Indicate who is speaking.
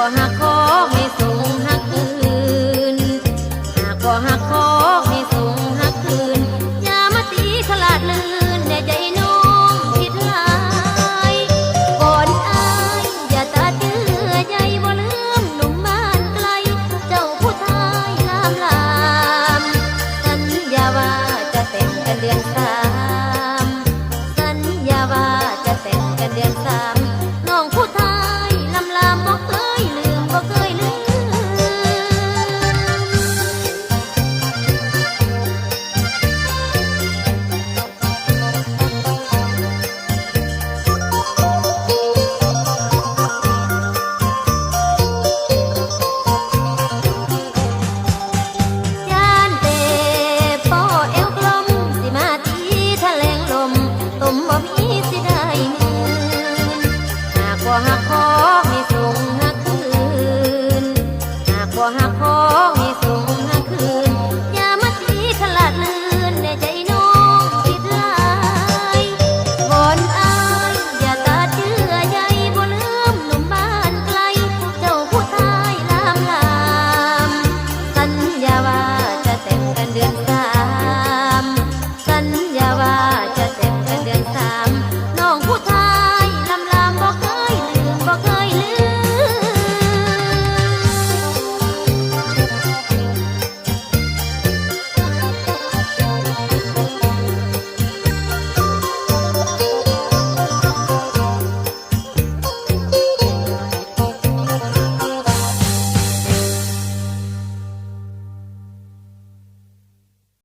Speaker 1: ่หักคอให้สูงหักคืนหากบ่หักคอให้สูงหักคืนอย่ามาตีขลาดลื่นแน่ใจน้องผิดลายก่อนอายอย่าตาเจือใจบ่ลืมหนุ่มบ้านไกล เจ้าผู้ชายลามลามสัญญาว่าจะแต่งกันเดือนสาม หักของ